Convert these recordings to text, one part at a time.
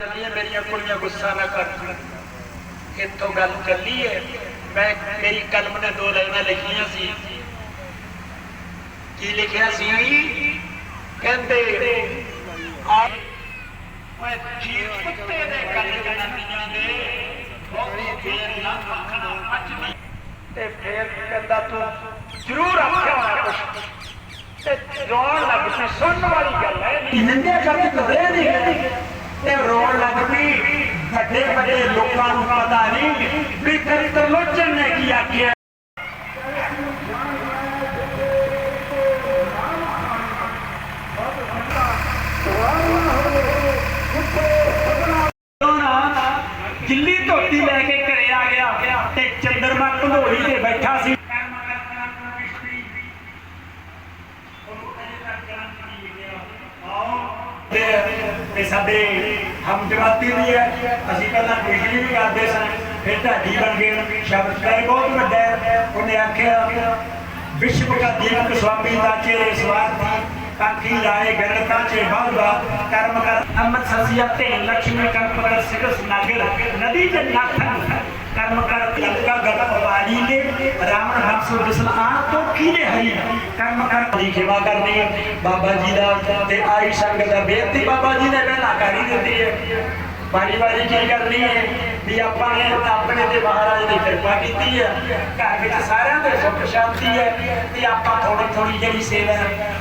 ਚੱਲੀਏ, ਮੇਰੀਆਂ ਕੁੜੀਆਂ ਗੁੱਸਾ ਨਾ ਕਰ ਇੱਥੋਂ ਗੱਲ ਚੱਲੀ ਹੈ ਮੈਂ ਮੇਰੀ ਕਲਮ ਨੇ ਦੋ ਲਾਈਨਾਂ ਲਿਖੀਆਂ ਸੀ। ਕੀ ਲਿਖਿਆ ਸੀ ਕਹਿੰਦੇ ਆ ਮੈਂ ਚੀਰ ਕੁੱਤੇ ਦੇ ਗੱਲ ਜਨਾਨੀਆਂ ਦੇ ਬਹੁਤੀ ਦੇਰ ਨਾ ਰੱਖਣਾ ਮੱਚਦੀ ਤੇ ਫੇਰ ਕਹਿੰਦਾ, ਤੂੰ ਜ਼ਰੂਰ ਆਖਿਆ ਹੋਣਾ ਕੁਛ। ਤੇ ਰੋਣ ਲੱਗ ਪਈ। ਸੁਣਨ ਵਾਲੀ ਗੱਲ ਹੈ ਨਿੰਦਿਆ ਕਰਕੇ ਕਦੇ ਨਹੀਂ। ਗਏ ਤੇ ਰੋਣ ਲੱਗ ਪਈ। ਵੱਡੇ ਵੱਡੇ ਲੋਕਾਂ ਨੂੰ ਪਤਾ ਨਹੀਂ ਵੀ ਤੇਰੀ ਤਰਲੋਚਨ ਨੇ ਕੀ ਆਖਿਆ ਗਿੱਲੀ ਧੋਤੀ ਲੈ ਕੇ ਘਰੇ ਆ ਗਿਆ ਤੇ ਚੰਦਰਮਾ ਘੰਡੋਲੀ ਤੇ ਬੈਠਾ ਸੀ ਤੇ ਤੇ ਸਾਡੇ ਹਮ ਹੈ। ਅਸੀਂ ਪਹਿਲਾਂ ਬਿਜਲੀ ਵੀ ਕਰਦੇ ਸਨ ਫਿਰ ਢਾਡੀ ਬਣ ਗਏ ਸ਼ਬਦ। ਕਰੇ ਬਹੁਤ ਵੱਡਾ ਉਹਨੇ ਆਖਿਆ, ਵਿਸ਼ਵ ਕਾ ਦੀਪਕ ਸਵਾਮੀ ਦਾ ਚਿਹਰੇ ਸਵਾਰਥੀ ਕਾਖੀ ਲਾਏ ਗਣਤਾ ਚੇ ਬਾਹਵਾ ਕਰਮ ਕਰ। ਅੰਮ੍ਰਿਤ ਸਸਿਆ ਤੇ ਲక్ష్ਮੀ ਕੰਪ ਕਰ ਸਿਕਸ ਨਾਗਰ। ਨਦੀ ਚ ਨਾਥਨ ਕਰਮ ਕਰ। ਲੰਕਾ ਗਤ ਨੇ ਰਾਵਣ ਹੰਸ ਬਿਸਲ ਆਣ ਤੋਂ ਕੀਲੇ ਹਰੀ। ਕਰਮ ਕਰ। ਦੀ ਸੇਵਾ ਕਰਨੀ ਬਾਬਾ ਜੀ ਦਾ ਤੇ ਆਈ ਸੰਗਤ ਦਾ ਬੇਨਤੀ ਬਾਬਾ ਜੀ ਨੇ ਪਹਿਲਾਂ ਕਰੀ ਹੀ ਦਿੱਤੀ ਹੈ। ਵਾਰੀ ਵਾਰੀ ਕੀ ਕਰਨੀ ਹੈ? ਵੀ ਆਪਾਂ ਨੇ ਆਪਣੇ ਤੇ ਮਹਾਰਾਜ ਦੀ ਕਿਰਪਾ ਕੀਤੀ ਹੈ। ਘਰ ਵਿੱਚ ਸਾਰਿਆਂ ਦੇ ਸੁੱਖ, ਸ਼ਾਂਤੀ ਹੈ। ਤੇ ਆਪਾਂ ਥੋੜੀ ਥੋੜੀ ਜਿਹੜੀ ਸੇਵਾ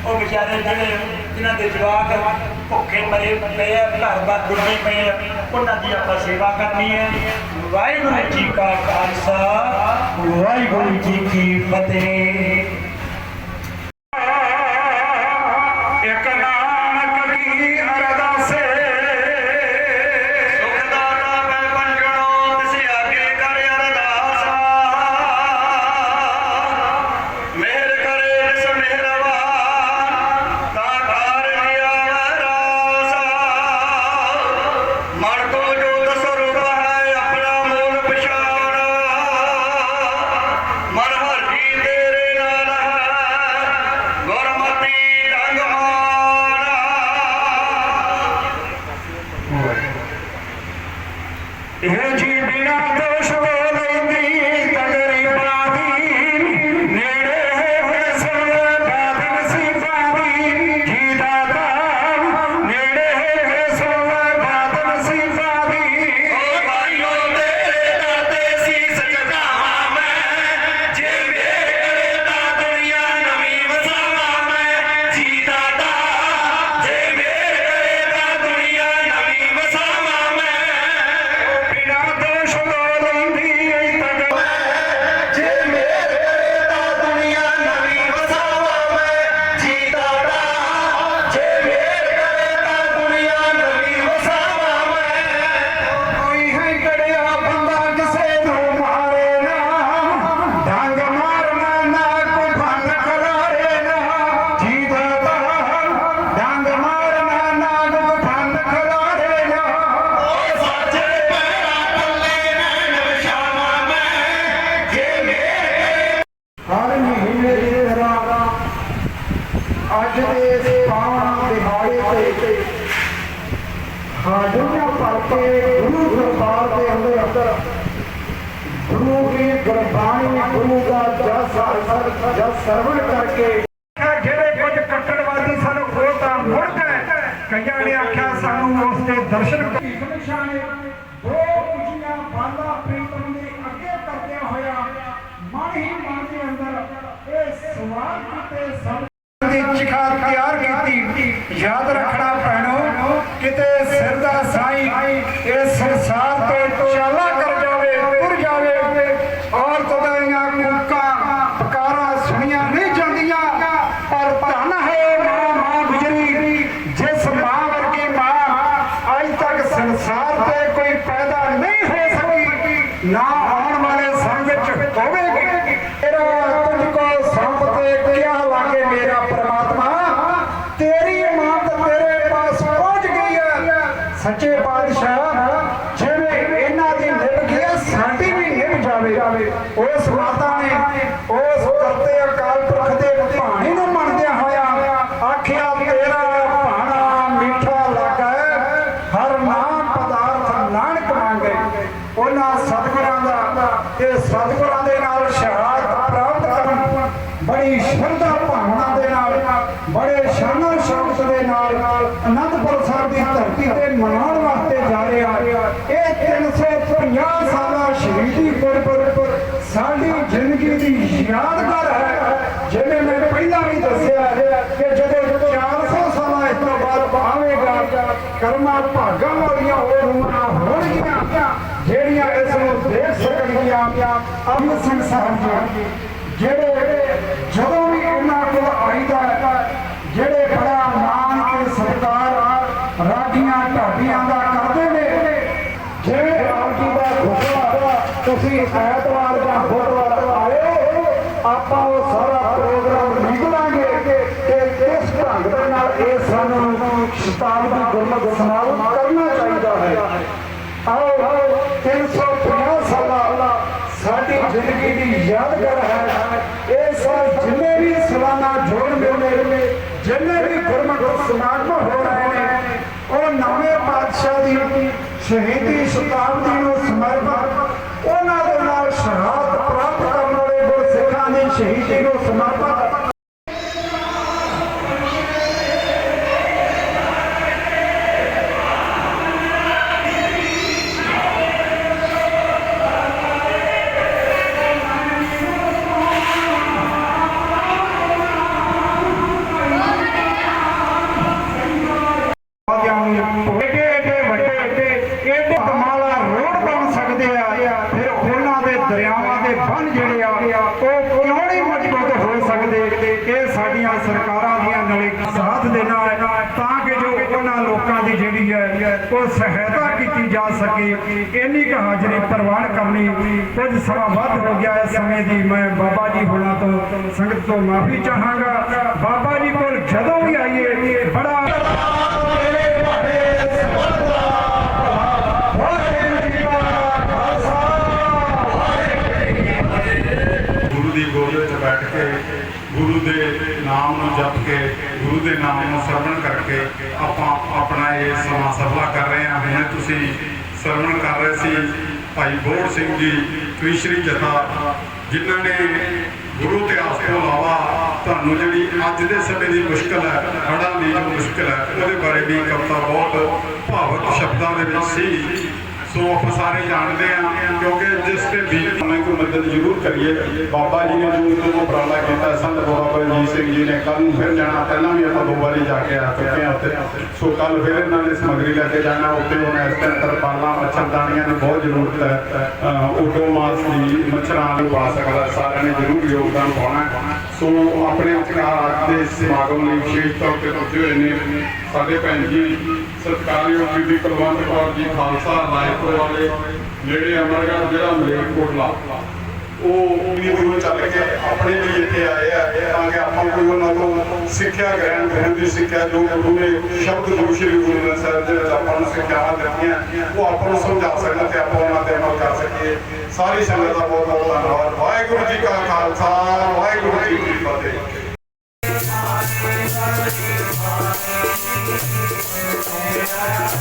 ਉਹ ਵਿਚਾਰੇ ਜਿਹੜੇ ਜਿਨ੍ਹਾਂ ਦੇ ਜਵਾਕ ਭੁੱਖੇ ਮਰੇ ਪਏ ਆ, ਘਰ ਬਾਰ ਡੁੱਬੇ ਪਏ ਆ, ਉਹਨਾਂ ਦੀ ਆਪਾਂ ਸੇਵਾ ਕਰਨੀ ਹੈ। ਵਾਹਿਗੁਰੂ ਜੀ ਕਾ ਖਾਲਸਾ, ਵਾਹਿਗੁਰੂ ਜੀ ਕੀ ਫਤਿਹ। ਸਰਵਣ ਕਰਕੇ। ਜਿਹੜੇ ਕੁਝ ਕੱਟੜਵਾਦੀ ਸਨ ਉਹ ਤਾਂ ਮੁੜ ਗਏ ਕਈਆਂ ਨੇ ਆਖਿਆ ਸਾਨੂੰ ਉਸ ਦੇ ਦਰਸ਼ਨ ਭੀਖ ਨਿਸ਼ਾਨੇ ਦੋ ਖੁਸ਼ੀਆਂ ਬਾਲਾ ਪ੍ਰੀਤਮ ਦੇ ਅੱਗੇ ਕਰਦਿਆਂ ਹੋਇਆ ਮਨ ਹੀ ਮਨ ਦੇ ਅੰਦਰ ਇਹ ਸਵਾਲ ਕੀਤੇ ਸਭ ਦੀ ਚਿਖਾ ਤਿਆਰ ਕੀਤੀ। ਯਾਦ ਰੱਖਣਾ ਪੈਣੋ ਕਿਤੇ ਸਿਰ ਦਾ ਸਾਈ ਇਸ ਸੰਸਾਰ ਤੋਂ ਚਾਲਾ ਕਰ ਜਾਵੇ ਤੁਰ ਜਾਵੇ ਔਰ ਤਦਾਈਆਂ ਕੂਕਾਂ ਪੁਕਾਰਾਂ ਸੁਣੀਆਂ ਨਹੀਂ ਜਾਂਦੀਆਂ ਪਰ ਧਨ ਹੈ ਮਾਂ ਮਾਂ ਗੁਜਰੀ ਜਿਸ ਮਾਂ ਵਰਗੀ ਮਾਂ ਅੱਜ ਤੱਕ ਸੰਸਾਰ ਤੇ ਕੋਈ ਪੈਦਾ ਨਹੀਂ ਹੋ ਸਕੀ ਨਾ ਆਉਣ ਵਾਲੇ ਸਮੇਂ ਵਿੱਚ ਹੋਵੇਗੀ। ਤੇਰਾ ਤੁਝ ਕੋ ਸੰਪ ਤੇ ਕਿਆ ਲਾਗੇ ਮੇਰਾ ਪ੍ਰਮਾਤਮਾ? ਤੇਰੀ ਇਮਾਨਤ ਤੇਰੇ ਪਾਸ ਪਹੁੰਚ ਗਈ ਹੈ। ਸੱਚੇ ਪਾਤਸ਼ਾਹ ਜਿਵੇਂ ਇਹਨਾਂ ਦੀ ਨਿਭ ਗਈ ਹੈ, ਸਾਡੀ ਵੀ ਨਿਭ ਜਾਵੇ ਉਸ ਮਾਤਾ ਨੇ ਉਸ ਕਰਤੇ ਅਕਾਲ ਪੁਰਖ ਦੇ ਭਾਣੇ ਨੂੰ ਮੰਨਦਿਆਂ ਹੋਇਆ ਆਖਿਆ ਤੇਰਾ ਭਾਣਾ ਮਿੱਠਾ ਲੱਗਾ ਹਰ ਨਾਮ ਪਤਾ ਉਹਨਾਂ ਸਤਿਗੁਰਾਂ ਦਾ ਤੇ ਸਤਿਗੁਰਾਂ ਦੇ ਨਾਲ ਸ਼ਹਾਦਤ ਪ੍ਰਾਪਤ ਕਰਨ ਬੜੀ ਸ਼ਰਧਾ ਭਾਵਨਾ ਦੇ ਨਾਲ ਬੜੇ ਸ਼ਾਨੋ ਸ਼ੌਕਤ ਦੇ ਨਾਲ ਅਨੰਦਪੁਰ ਸਾਹਿਬ ਦੀ ਧਰਤੀ ਤੇ ਮਨਾਉਣ ਵਾਸਤੇ ਜਾ ਰਿਹਾ ਇਹ 350 ਸਾਲਾ ਸ਼ਹੀਦੀ ਗੁਰਪੁਰਬ ਸਾਡੀ ਜ਼ਿੰਦਗੀ ਦੀ ਯਾਦਗਾਰ ਹੈ। ਜਿਵੇਂ ਮੈਂ ਪਹਿਲਾਂ ਵੀ ਦੱਸਿਆ ਕਿ ਜਦੋਂ 400 ਸਾਲਾਂ ਇਸ ਤੋਂ ਬਾਅਦ ਆਵੇਗਾ ਕਰਮਾ ਭਾਗਾਂ ਵਾਲੀਆਂ ਉਹ ਰੂਹਾਂ ਹੋਣਗੀਆਂ ਜਿਹੜੀਆਂ ਇਸ ਨੂੰ ਦੇਖ ਸਕਣਗੀਆਂ। ਅਮਰ ਸਿੰਘ ਸਾਹਿਬ ਜਿਹੜੇ ਜਦੋਂ ਵੀ ਇਹਨਾਂ ਕੋਲ ਆਈਦਾ ਹੈ, ਜਿਹੜੇ ਬੜਾ ਮਾਣ ਤੇ ਸਤਿਕਾਰ ਰਾਡੀਆਂ ਢਾਡੀਆਂ ਦਾ ਕਰਦੇ ਨੇ ਜਿਵੇਂ ਆਪ ਜੀ ਦਾ ਹੁਕਮ ਤੁਸੀਂ ਐਤਵਾਰ ਜਾਂ ਬੁੱਧਵਾਰ ਆਏ, ਆਪਾਂ ਉਹ ਸਾਰਾ ਪ੍ਰੋਗਰਾਮ ਨਿਕਲਾਂਗੇ ਕਿ ਕਿਸ ਢੰਗ ਦੇ ਨਾਲ ਇਹ ਸਾਨੂੰ ਸ਼ਤਾਬਦੀ ਗੁਰਮਤਿ ਸਮਾਗਮ ਕਰਨਾ ਚਾਹੀਦਾ ਹੈ। ਆਓ 350 ਸਾਲਾ ਸਾਡੀ ਜ਼ਿੰਦਗੀ ਦੀ ਯਾਦਗਾਰ ਹੈ। ਇਹ ਸਾਲ ਜਿੰਨੇ ਵੀ ਸਾਲਾਨਾ ਜੋੜ ਮੇਲੇ ਜਿੰਨੇ ਵੀ ਗੁਰਮਤਿ ਸਮਾਗਮ ਹੋ ਰਹੇ ਨੇ, ਉਹ ਨਵੇਂ ਪਾਤਸ਼ਾਹ ਦੀ ਸ਼ਹੀਦੀ ਸ਼ਤਾਬਦੀ ਨੂੰ ਸਮਰਪਿਤ ਉਹਨਾਂ ਦੇ ਨਾਲ ਸ਼ਹਾਦਤ ਪ੍ਰਾਪਤ ਕਰਨ ਵਾਲੇ ਗੁਰਸਿੱਖਾਂ ਦੀ ਸ਼ਹੀਦੀ ਨੂੰ ਸਮਰਪਿਤ ਏਡੇ ਏਡੇ ਵੱਡੇ ਏਡੇ ਕਮਾਲਾ ਰੋਡ ਬਣ ਸਕਦੇ ਆ ਫਿਰ ਉਹਨਾਂ ਦੇ ਦਰਿਆਵਾਂ ਦੇ ਬੰਨ ਜਿਹੜੇ ਆ ਉਹ ਕਿਉਂ ਨਹੀਂ ਮਜ਼ਬੂਤ ਹੋ ਸਕਦੇ ਇਹ ਸਾਡੀਆਂ ਸਰਕਾਰਾਂ ਦੀਆਂ ਨਾਲੇ ਸਾਥ ਦੇਣਾ ਹੈ ਤਾਂ ਕਿ ਜੋ ਉਹਨਾਂ ਲੋਕਾਂ ਦੀ ਜਿਹੜੀ ਹੈ ਉਹ ਸਹਾਇਤਾ ਕੀਤੀ ਜਾ ਸਕੇ ਇੰਨੀ ਕੁ ਹਾਜ਼ਰੀ ਪ੍ਰਵਾਨ ਕਰਨੀ ਕੁਝ ਸਮਾਂ ਵੱਧ ਹੋ ਗਿਆ ਇਸ ਸਮੇਂ ਦੀ ਮੈਂ ਬਾਬਾ ਜੀ ਹੋਣਾ ਤੋਂ ਸੰਗਤ ਤੋਂ ਮਾਫੀ ਚਾਹਾਂਗਾ। ਬਾਬਾ ਜੀ ਕੋਲ ਜਦੋਂ ਵੀ ਆਈਏ, ਬੜਾ ਗੁਰੂ ਦੀ ਗੋਦ ਵਿੱਚ ਬੈਠ ਕੇ, ਗੁਰੂ ਦੇ ਨਾਮ ਨੂੰ ਜਪ ਕੇ, ਗੁਰੂ ਦੇ ਨਾਮ ਨੂੰ ਸਰਵਣ ਕਰਕੇ ਆਪਾਂ ਆਪਣਾ ਇਹ ਸਮਾਂ ਸਫਲਾ ਕਰ ਰਹੇ ਹਾਂ। ਹੁਣੇ ਤੁਸੀਂ ਸਰਵਣ ਕਰ ਰਹੇ ਸੀ। ਭਾਈ ਬੋੜ ਸਿੰਘ ਜੀ ਤ੍ਰਿਸ਼ਰੀ ਜਥਾ ਜਿਨ੍ਹਾਂ ਨੇ ਗੁਰੂ ਇਤਿਹਾਸ ਤੋਂ ਇਲਾਵਾ ਤੁਹਾਨੂੰ ਜਿਹੜੀ ਅੱਜ ਦੇ ਸਮੇਂ ਦੀ ਮੁਸ਼ਕਲ ਹੈ ਹੜ੍ਹਾਂ ਦੀ ਜੋ ਮੁਸ਼ਕਲ ਹੈ, ਉਹਦੇ ਬਾਰੇ ਵੀ ਕਵਿਤਾ ਬਹੁਤ ਭਾਵਕ ਸ਼ਬਦਾਂ ਦੇ ਵਿੱਚ ਸੀ। ਸੋ ਆਪਾਂ ਸਾਰੇ ਜਾਣਦੇ ਆ ਕਿਉਂਕਿ ਜਿਸ ਤੇ ਵੀ ਮੈਂ ਕੋਈ ਮਦਦ ਜ਼ਰੂਰ ਕਰੀਏ। ਬਾਬਾ ਜੀ ਨੇ ਜੋ ਤੋਂ ਉਪਰਾਲਾ ਕੀਤਾ, ਸੰਤ ਬਾਬਾ ਬਲਜੀਤ ਸਿੰਘ ਜੀ ਨੇ ਕੱਲ ਨੂੰ ਫਿਰ ਜਾਣਾ, ਪਹਿਲਾਂ ਵੀ ਆਪਾਂ ਦੋ ਵਾਰੀ ਜਾ ਕੇ ਆ ਚੁੱਕੇ ਆ ਉੱਥੇ। ਸੋ ਕੱਲ ਫਿਰ ਇਹਨਾਂ ਨੇ ਸਮਗਰੀ ਲੈ ਕੇ ਜਾਣਾ, ਉੱਥੇ ਉਹਨਾਂ ਇਸ ਟਾਈਮ ਤਰਪਾਲਾਂ ਮੱਛਰਦਾਨੀਆਂ ਦੀ ਬਹੁਤ ਜ਼ਰੂਰਤ ਹੈ। ਅਹ ਉਡੋ ਮਾਸ ਦੀ ਮੱਛਰਾਂ ਨੂੰ ਪਾ ਸਕਦਾ, ਸਾਰਿਆਂ ਨੇ ਜ਼ਰੂਰ ਯੋਗਦਾਨ ਪਾਉਣਾ ਸੋ ਆਪਣੇ ਅਧਿਕਾਰ ਦੇ ਸਮਾਗਮ ਲਈ ਵਿਸ਼ੇਸ਼ ਤੌਰ ਤੇ ਪਹੁੰਚੇ ਹੋਏ ਨੇ ਸਾਡੇ ਭੈਣ ਜੀ ਸਤਿਕਾਰਯੋਗ ਬੀਬੀ ਕੁਲਵੰਤ ਕੌਰ ਜੀ ਖਾਲਸਾ, ਰਾਏਪੁਰ ਵਾਲੇ ਜਿਹੜੇ ਅਮਰਗੜ੍ਹ ਜਿਹੜਾ ਮਲੇਰਕੋਟਲਾ। ਉਹ ਵੀ ਗੁਰੂ ਚੱਲ ਕੇ ਆਪਣੇ ਲਈ ਇੱਥੇ ਆਏ ਆ, ਤਾਂ ਕਿ ਆਪਾਂ ਕੋਈ ਉਹਨਾਂ ਤੋਂ ਸਿੱਖਿਆ ਗ੍ਰਹਿਣ ਕਰਨ ਦੀ ਸਿੱਖਿਆ, ਜੋ ਗੁਰੂ ਸ਼ਬਦ ਗੁਰੂ ਸ਼੍ਰੀ ਗੁਰੂ ਗ੍ਰੰਥ ਸਾਹਿਬ ਦੇ ਵਿੱਚ ਆਪਾਂ ਨੂੰ ਸਿੱਖਿਆਵਾਂ ਦਿੱਤੀਆਂ, ਉਹ ਆਪਾਂ ਨੂੰ ਸਮਝਾ ਸਕਣ ਤੇ ਆਪਾਂ ਉਹਨਾਂ ਤੇ ਅਮਲ ਕਰ ਸਕੀਏ। ਸਾਰੀ ਸੰਗਤ ਦਾ ਬਹੁਤ ਬਹੁਤ ਧੰਨਵਾਦ। ਵਾਹਿਗੁਰੂ ਜੀ ਕਾ ਖਾਲਸਾ, ਵਾਹਿਗੁਰੂ ਜੀ ਕੀ ਫਤਿਹ।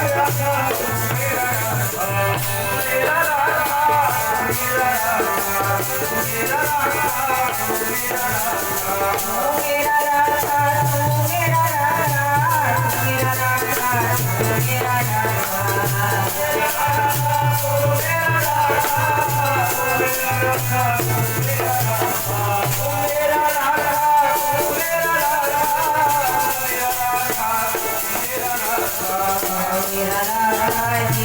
Yeah.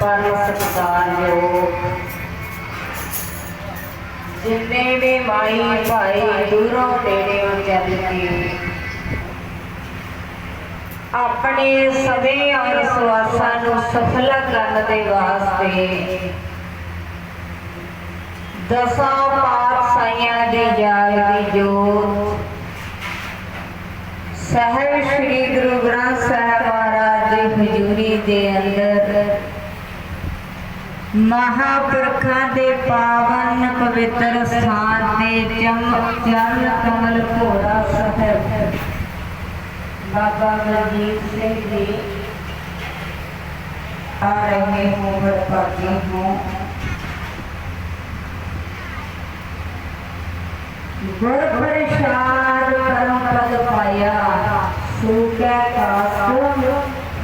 ਪਰਮ ਸਤਿਕਾਰਯੋਗ ਜਿੰਨੇ ਵੀ ਮਾਈ ਭਾਈ ਦੂਰੋਂ ਨੇੜਿਓਂ ਚੱਲ ਕੇ ਆਪਣੇ ਸਵੇ ਔਰ ਸਵਾਸਾਂ ਨੂੰ ਸਫਲ ਕਰਨ ਦੇ ਵਾਸਤੇ ਦਸਾਂ ਪਾਤਸ਼ਾਹੀਆਂ ਦੀ ਜਾਗ ਦੀ ਜੋਤ ਸਾਹਿਬ ਸ੍ਰੀ ਗੁਰੂ ਗ੍ਰੰਥ ਸਾਹਿਬ ਮਹਾਰਾਜ ਦੀ ਹਜ਼ੂਰੀ ਦੇ ਅੰਦਰ ਮਹਾਪੁਰਖਾਂ ਦੇ ਪਾਵਨ ਪਵਿੱਤਰ ਸਥਾਨ ਤੇ ਚਮ ਚਰਨ ਕਮਲ ਭੋਰਾ ਸਾਹਿਬ। ਬਾਬਾ ਬਲਜੀਤ ਸਿੰਘ ਜੀ ਆ ਰਹੇ ਹੋ ਵਡਭਾਗੀ ਹੋ ਗੁਰ ਪ੍ਰਸਾਦ ਕਰਮ ਪਦ ਪਾਇਆ, ਸੂਕੈ ਕਾਸ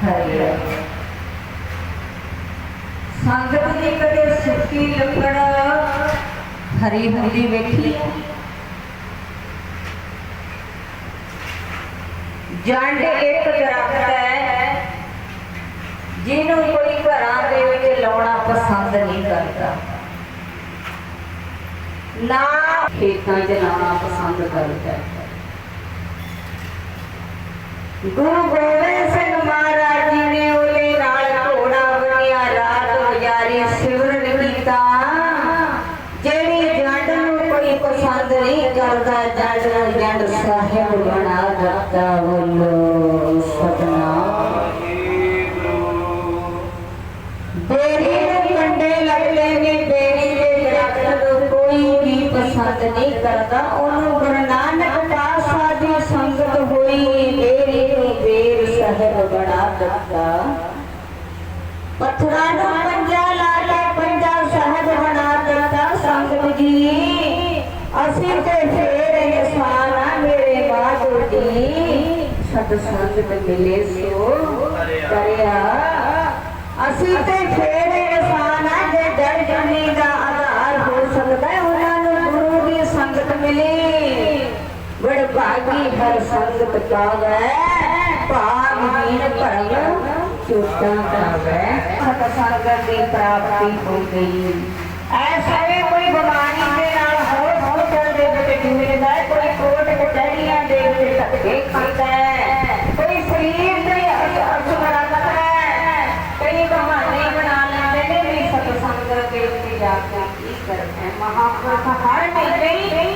ਹਰਿਆ ਸੰਗਤ ਦੀ ਕਦੇ ਸੁੱਕੀ ਲੱਕੜ ਹਰੀ ਹੁੰਦੀ ਵੇਖੀ। ਜੰਡ ਇੱਕ ਦਰਖਤ ਹੈ, ਜਿਹਨੂੰ ਕੋਈ ਘਰਾਂ ਦੇ ਵਿੱਚ ਲਾਉਣਾ ਪਸੰਦ ਨਹੀਂ ਕਰਦਾ। ਨਾ ਖੇਤਾਂ 'ਚ ਲਾਉਣਾ ਪਸੰਦ ਕਰਦਾ ਗੁਰੂ ਗੋਬਿੰਦ ਸਿੰਘ ਮਹਾਰਾਜ ਜੀ ਨੇ ਉਹਦੇ ਨਾਲ ਘੋੜਾ ਬਣਿਆ ਰਾਤ ਗੁਜ਼ਾਰੀ ਸਿਮਰਨ ਕੀਤਾ ਜਿਹੜੀ ਜੰਡ ਨੂੰ ਕੋਈ ਪਸੰਦ ਨਹੀਂ ਕਰਦਾ ਸਾਹਿਬ ਬਣਾ ਦਿੱਤਾ ਬੋਲੋ ਸਤਨਾਮ। ਬੇਰੀ ਨੂੰ ਕੰਡੇ ਲੱਗਦੇ ਨੇ ਬੇਰੀ ਦੇ ਦਰਖਤ ਨੂੰ ਕੋਈ ਵੀ ਪਸੰਦ ਨਹੀਂ ਕਰਦਾ। ਉਹਨੂੰ ਗੁਰੂ ਨਾਨਕ ਪਾਤਸ਼ਾਹ ਦੀ ਸੰਗਤ ਹੋਈ ਬੇਰੀ ਨੂੰ ਬੇਰ ਸਾਹਿਬ ਬਣਾ ਦਿੱਤਾ। ਪੱਥਰਾਂ ਨੂੰ ਜੀ ਸਤ ਸੰਗਤ ਮਿਲੇ ਸੋ ਕਰਿਆ। ਅਸੀਂ ਤੇ ਫੇਰ ਇਨਸਾਨ ਆ ਜੇ ਜੜ ਜੁਨੀ ਦਾ ਆਧਾਰ ਹੋ ਸਕਦਾ ਉਹਨਾਂ ਨੂੰ ਗੁਰੂ ਦੀ ਸੰਗਤ ਮਿਲੀ। ਬੜ ਭਾਗੀ ਹਰ ਸੰਗਤ ਪਾਵੈ ਭਾਗਹੀਨ ਭਰਮ ਚੋਟਾਂ ਪਾਵੈ। ਸਤ ਸੰਗਤ ਦੀ ਪ੍ਰਾਪਤੀ ਹੋ ਗਈ। ਐਸਾ ਵੀ ਕੋਈ ਬਿਮਾਰੀ ਦੇ ਨਾਲ ਹਸਪਤਾਲ ਦੇ ਵਿੱਚ ਜੂਝਦਾ ਕੋਈ ਕੋਰਟ ਕਚਹਿਰੀਆਂ ਦੇ ਵਿੱਚ ਧੱਕੇ ਖਾਂਦਾ ਹੈ। पहाड़ में गई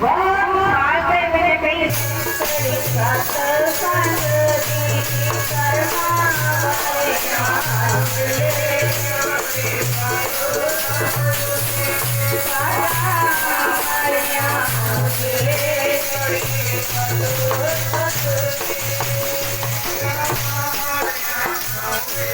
बहुत साल से मैंने कई Yeah.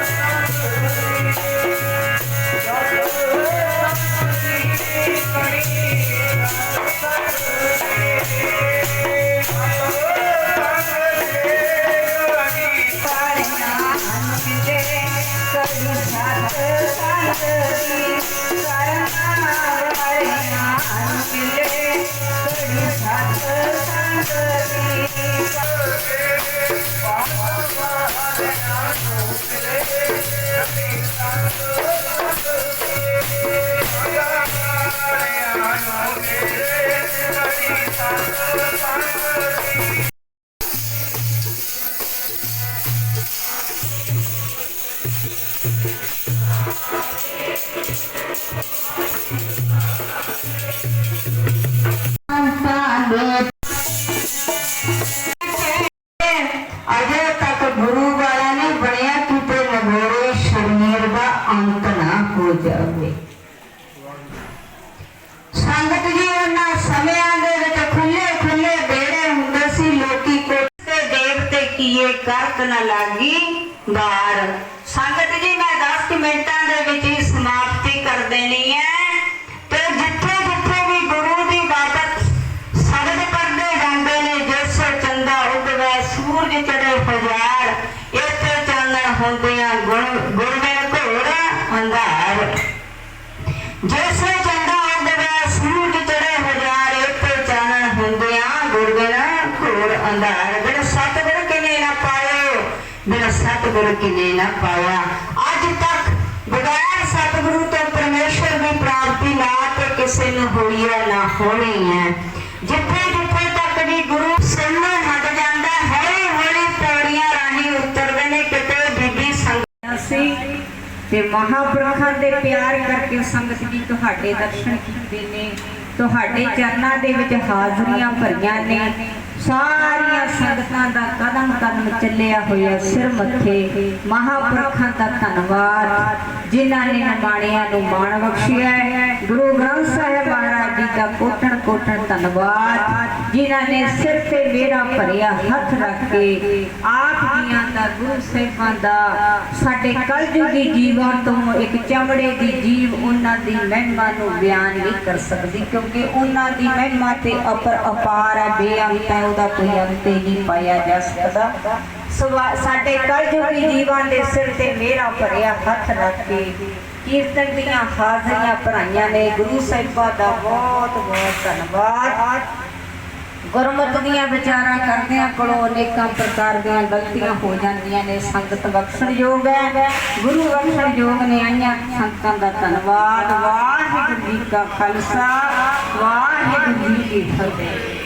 ਸਤਿਗੁਰ ਨਾ ਪਾਇਆ। ਅੱਜ ਤੱਕ ਬਗੈਰ ਸਤਿਗੁਰੂ ਤੋਂ ਪਰਮੇਸ਼ਰ ਦੀ ਪ੍ਰਾਪਤੀ ਨਾ ਤੇ ਕਿਸੇ ਨੂੰ ਹੋਈ ਹੈ, ਨਾ ਹੋਣੀ ਹੈ। ਜਿੱਥੇ ਜਿੱਥੇ ਤੱਕ ਵੀ ਗੁਰੂ ਸੁਣਨੋਂ ਹਟ ਜਾਂਦਾ ਹੌਲੀ ਹੌਲੀ ਪੌੜੀਆਂ ਰਾਹੀਂ ਉਤਰਦੇ ਨੇ, ਕਿਤੇ ਬੀਬੀ ਸੰਗਤ ਸੀ। ਤੇ ਮਹਾਪੁਰਖਾਂ ਦੇ ਪਿਆਰ ਕਰਕੇ ਸੰਗਤ ਜੀ ਤੁਹਾਡੇ ਦਰਸ਼ਨ ਕੀਤੇ ਨੇ। ਤੁਹਾਡੇ ਚਰਨਾਂ ਦੇ ਵਿੱਚ ਹਾਜ਼ਰੀਆਂ ਭਰੀਆਂ ਨੇ। ਸਾਰੀਆਂ ਸੰਗਤਾਂ ਦਾ ਕਦਮ ਕਦਮ ਚੱਲਿਆ ਹੋਇਆ ਸਿਰ ਮੱਥੇ। ਮਹਾਪੁਰਖਾਂ ਦਾ ਧੰਨਵਾਦ। ਜਿਨ੍ਹਾਂ ਨੇ ਨਿਮਾਣਿਆਂ ਨੂੰ ਮਾਣ ਬਖਸ਼ਿਆ ਹੈ। ਗੁਰੂ ਗ੍ਰੰਥ ਸਾਹਿਬ ਮਹਾਰਾਜ ਜੀ ਦਾ ਕੋਟਣ ਕੋਟਣ ਧੰਨਵਾਦ। ਜਿਨ੍ਹਾਂ ਨੇ ਸਿਰ ਤੇ ਮੇਰਾ ਭਰਿਆ ਹੱਥ ਰੱਖ ਕੇ ਆਪ ਜੀਆਂ ਦਾ ਗੁਰੂ ਸਾਹਿਬਾਂ ਦਾ ਸਾਡੇ ਕਲਯੁਗੀ ਜੀਵਨ ਤੋਂ ਇੱਕ ਚਮੜੇ ਦੀ ਜੀਵ ਉਹਨਾਂ ਦੀ ਮਹਿਮਾ ਨੂੰ ਬਿਆਨ ਨਹੀਂ ਕਰ ਸਕਦੀ ਕਿਉਂਕਿ ਉਹਨਾਂ ਦੀ ਮਹਿਮਾ ਤੇ ਅਪਰ ਅਪਾਰ ਹੈ, ਬੇਅੰਤ ਹੈ ਉਹਦਾ ਕੋਈ ਅੰਤ ਹੀ ਨਹੀਂ ਪਾਇਆ ਜਾ ਸਕਦਾ। ਸਾਡੇ ਕਲਯੁਗੀ ਜੀਵਨ ਦੇ ਸਿਰ ਤੇ ਮੇਰਾ ਭਰਿਆ ਹੱਥ ਰੱਖ ਕੇ ਕੀਰਤਨ ਦੀਆਂ ਹਾਜ਼ਰੀਆਂ ਭਰਾਈਆਂ ਨੇ। ਗੁਰੂ ਸਾਹਿਬਾਂ ਦਾ ਬਹੁਤ ਬਹੁਤ ਧੰਨਵਾਦ। ਗੁਰਮਤਿ ਦੀਆਂ ਵਿਚਾਰਾਂ ਕਰਦਿਆਂ ਕੋਲੋਂ ਅਨੇਕਾਂ ਪ੍ਰਕਾਰ ਦੀਆਂ ਗਲਤੀਆਂ ਹੋ ਜਾਂਦੀਆਂ ਨੇ। ਸੰਗਤ ਬਖਸ਼ਣਯੋਗ ਹੈ। ਗੁਰੂ ਬਖਸ਼ਣਯੋਗ ਨੇ ਆਈਆਂ ਸੰਗਤਾਂ ਦਾ ਧੰਨਵਾਦ। ਵਾਹਿਗੁਰੂ ਜੀ ਕਾ ਖਾਲਸਾ, ਵਾਹਿਗੁਰੂ ਜੀ ਕੀ ਫਤਿਹ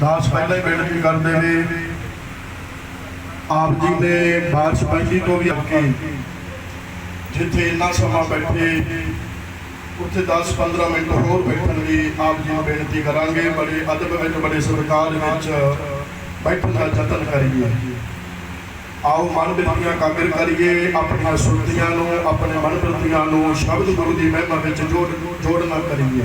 ਦਾਸ ਪਹਿਲਾਂ ਹੀ ਬੇਨਤੀ ਕਰਦੇ ਨੇ, ਆਪ ਜੀ ਨੇ ਬਾਰਿਸ਼ ਪਹਿਲੀ ਤੋਂ ਵੀ ਅੱਗੇ ਜਿੱਥੇ ਇੰਨਾ ਸਮਾਂ ਬੈਠੇ, ਉੱਥੇ 10-15 ਮਿੰਟ ਹੋਰ ਬੈਠਣ ਲਈ ਆਪ ਜੀ ਨੂੰ ਬੇਨਤੀ ਕਰਾਂਗੇ, ਬੜੇ ਅਦਬ ਵਿੱਚ, ਬੜੇ ਸਤਿਕਾਰ ਵਿੱਚ ਬੈਠਣ ਦਾ ਯਤਨ ਕਰੀਏ। ਆਓ ਮਨ ਬਿਰਤੀਆਂ ਕਾਮਿਲ ਕਰੀਏ, ਆਪਣੀਆਂ ਸੁਰਤੀਆਂ ਨੂੰ, ਆਪਣੇ ਮਨ ਬਿਰਤੀਆਂ ਨੂੰ ਸ਼ਬਦ ਗੁਰੂ ਦੀ ਮਹਿਮਾ ਵਿੱਚ ਜੋੜ ਜੋੜਨਾ ਕਰੀਏ।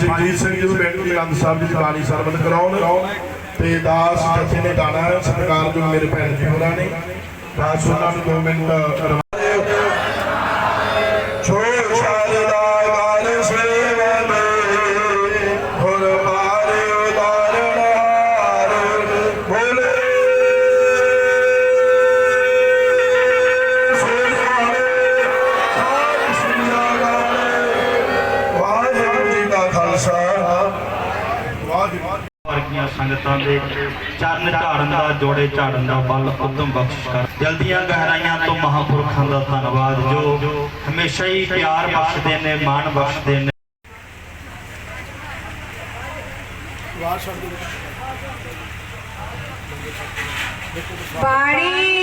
ਜਗਜੀਤ ਸਿੰਘ ਜੀ ਨੂੰ ਬੇਨਤੀ ਆਨੰਦ ਸਾਹਿਬ ਜੀ ਬਾਣੀ ਸਰਬਤ ਕਰਾਉਣ। ਤੇ ਦਾਸ ਜਥੇ ਨੇ ਗਾਣਾ ਹੈ ਸਤਿਕਾਰਯੋਗ ਮੇਰੇ ਭੈਣ ਜੀ ਹੋਰਾਂ ਨੇ। ਦਾਸ ਉਹਨਾਂ ਨੂੰ ਦੋ ਮਿੰਟ ਸੰਗਤਾਂ ਦੇ ਚਰਨ ਝਾੜਨ ਦਾ ਜੋੜੇ ਝਾੜਨ ਦਾ ਬਲ ਉਦਮ ਬਖਸ਼ ਕਰ। ਦਿਲ ਦੀਆਂ ਗਹਿਰਾਈਆਂ ਤੋਂ ਮਹਾਂਪੁਰਖਾਂ ਦਾ ਧੰਨਵਾਦ ਜੋ ਹਮੇਸ਼ਾ ਹੀ ਪਿਆਰ ਬਖਸ਼ਦੇ ਨੇ ਮਾਣ ਬਖਸ਼ਦੇ ਨੇ। ਬਾਣੀ